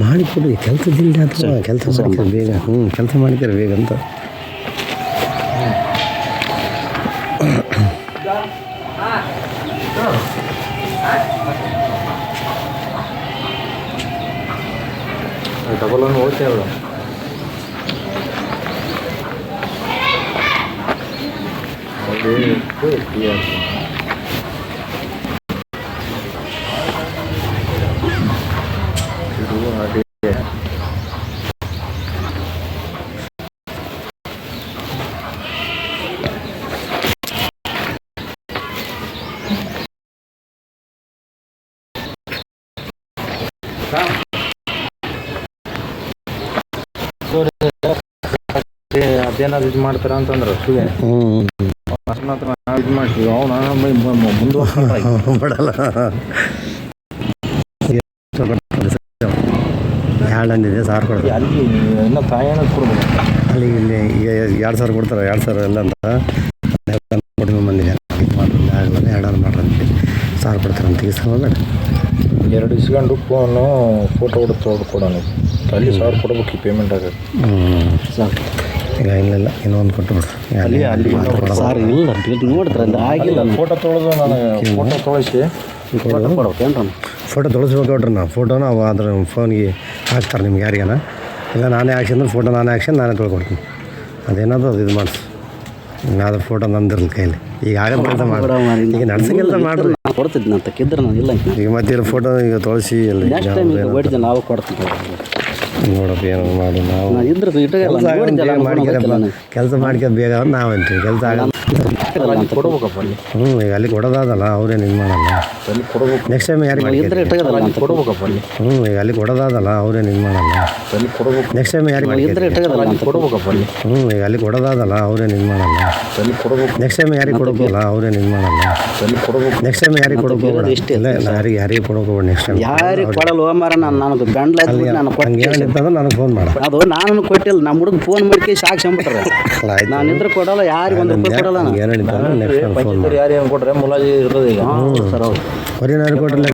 ಮಾಡಿಕೊಡಿ ಕೆಲಸದಿಂದ ಅಥವಾ ಕೆಲಸ ಮಾಡಿದ್ರೆ ಬೇಗ ಹ್ಞೂ ಕೆಲಸ ಮಾಡಿದ್ರೆ ಬೇಗ ಅಂತ. ಡಬಲ್ ಒನ್ ಅವಳು ಇದು ಅದೇನಾದ್ರು ಇದು ಮಾಡ್ತಾರ ಅಂತಂದ್ರೆ ಅಷ್ಟನ ಹತ್ರ ನಾವು ಇದು ಮಾಡ್ತೀವಿ ಅವನ ಮುಂದುವರ್ಸ್ಕೊಂಡ್ರೆ ಬಿಡಲ್ಲ ಎರಡು ಅಂದಿದೆ ಸಾವಿರ ಕೊಡ್ತೀವಿ ಅಲ್ಲಿ ಇನ್ನೂ ಪ್ರಯಾಣ ಕೊಡ್ಬೇಕು ಅಲ್ಲಿ ಇಲ್ಲಿ ಈಗ ಎರಡು ಸಾವಿರ ಕೊಡ್ತಾರೆ ಎರಡು ಸಾವಿರ ಎಲ್ಲ ಅಂತ. ಕೊಡ್ತೀವಿ ಬಂದಿದೆ. ಆಗಲ್ಲ ಎರಡು ಮಾಡ್ರಂತೆ ಸಾವಿರ ಕೊಡ್ತಾರೆ ಅಂತ ಇಸ್ಕೊಂಬಲ್ಲ ಎರಡು ಇಸ್ಕೊಂಡು ಫೋನು ಫೋಟೋ ಹೊಡೆದು ತೊಗೊಂಡು ಕೊಡೋಣ ಅಲ್ಲಿ ಸಾವಿರ ಕೊಡ್ಬೇಕು ಪೇಮೆಂಟ್ ಆಗುತ್ತೆ ಸಾಕು ಈಗ ಇಲ್ಲ ಇನ್ನೊಂದು ಕೊಟ್ಟು ಬಿಡ್ರಿ ಅಲ್ಲಿ ಅಲ್ಲಿ ಸರ್ ಇಲ್ಲ ಬಿಲ್ ನೋಡಿದ್ರೆ ಅಲ್ಲಿ ಆಗಿಲ್ಲ ಫೋಟೋ ತೊಳೆದು ನಾನು ಫೋಟೋ ತೊಳಸಿ. ಫೋಟೋ ತೊಳಸ್ಬೇಕು ನೋಡ್ರಿ ನಾ ಫೋಟೋನ ಅವ ಅದ್ರ ಫೋನ್ಗೆ ಹಾಕ್ತಾರೆ ನಿಮ್ಗೆ ಯಾರಿಗಾನ. ಇಲ್ಲ ನಾನೇ ಹಾಕ್ಸಿದ್ರೆ ಫೋಟೋ ನಾನೇ ಆಕ್ಷನ್ ನಾನೇ ತೊಳ್ಕೊಡ್ತೀನಿ. ಅದೇನದು ಅದು ಇದು ಮಾಡಿಸಿ. ಅದ್ರ ಫೋಟೋ ನಂದಿರಲಿ ಕೈಲಿ. ಈಗ ಆಗದ ಕೆಲಸ ಮಾಡಿ? ಈಗ ನಡ್ಸೋ ಕೆಲಸ ಮಾಡ್ರಿ? ನಾನು ಕೊಡ್ತಿದ್ದೆ ಅಂತ ಕಿದ್ರೆ ನಾನು ಇಲ್ಲ ಈಗ ಮತ್ತೆ ಫೋಟೋ ಈಗ ತೊಳಸಿ ಎಲ್ಲ ಹೊಡಿದ್ದೆ ನಾವು ಕೊಡ್ತೀನಿ ನೋಡಪ್ಪ ಏನು ಮಾಡಿ ನಾವು. ಇದ್ರೆ ಕೆಲಸ ಮಾಡ್ಕೊ ಬೇಗ ನಾವಂತೀವಿ ನಾವು ಅಂತೀವಿ ಕೆಲಸ ಆಗಲ್ಲ. ಕೊಡ್ಬೇಕಪ್ಪ ಅಲ್ಲಿ ಹ್ಞೂ ಈಗ ಅಲ್ಲಿ ಕೊಡೋದಾದಲ್ಲ ಅವ್ರೇನು ಇದು ಮಾಡಲ್ಲ. ಅಲ್ಲಿ ಕೊಡ್ಬೇಕು ನೆಕ್ಸ್ಟ್ ಟೈಮ್ ಯಾರಿಗೆ ಇದ್ರೆ ಇಟ್ಟಾಗಲ್ಲ ಅಂತ. ಕೊಡ್ಬೇಕಪ್ಪ ಅಲ್ಲಿ ಹ್ಞೂ ಈಗ ಅಲ್ಲಿ ಕೊಡೋದಾದಲ್ಲ ಅವ್ರೇನು ಇದು ಮಾಡಲ್ಲ. ಅಲ್ಲಿ ಕೊಡ್ಬೇಕು ನೆಕ್ಸ್ಟ್ ಟೈಮ್ ಯಾರಿಗೆ ಇದ್ರೆ ಇಟ್ಟಾಗಲ್ಲ ಅಂತ. ಕೊಡ್ಬೇಕಪ್ಪ ಅಲ್ಲಿ ಹ್ಞೂ ಈಗ ಅಲ್ಲಿ ಕೊಡೋದಾದಲ್ಲ ಅವ್ರೇನು ಇದು ಮಾಡಲ್ಲ. ಅಲ್ಲಿ ಕೊಡ್ಬೇಕು ನೆಕ್ಸ್ಟ್ ಟೈಮ್ ಯಾರಿಗೆ ಕೊಡೋಕ್ಕಲ್ಲ ಅವ್ರೇನು ಇದು ಮಾಡಲ್ಲ. ಅಲ್ಲಿ ಕೊಡ್ಬೇಕು ನೆಕ್ಸ್ಟ್ ಟೈಮ್ ಯಾರಿಗೆ ಕೊಡಬೇಕು ಇಷ್ಟೇ. ಇಲ್ಲ ಯಾರಿಗೆ ಯಾರಿಗೆ ಕೊಡೋಕೆ ನೆಕ್ಸ್ಟ್ ಟೈಮ್ ಯಾರಿಗೆ ಕೊಡಲ್ಲ ಹೋಮಾರ ನಾನು ಗಂಡ್ಲ ಹತ್ಬಿಟ್ಟು ನಾನು ನನಗೆ ಫೋನ್ ಮಾಡ. ಅದು ನಾನು ಕೊಟ್ಟಿಲ್ಲ ನಮ್ಮ ಹುಡುಗ ಫೋನ್ ಮಾಡಿ ಸಾಕ್ಷಿ ಅಂಬಿಟ್ರೆ ನಾನು ಇದ್ರೆ ಕೊಡಲ್ಲ ಯಾರಿಗೆ ಒಂದು ರೂಪಾಯಿ ಕೊಡಲ್ಲ ನಾನು ಏನಿತ್ತಂದ್ರೆ ನೆಕ್ಸ್ಟ್ ಟೈಮ್ ಫೋನ್ ಮಾಡಿ ಯಾರು ಏನು ಕೊಟ್ರೆ ಮುಲಾಜಿ ಇರ್ತದೆ ಈಗ ಸರ್ ಹೌದು ಹೊರಿನಾರು ಕೊಟ್ಟರೆ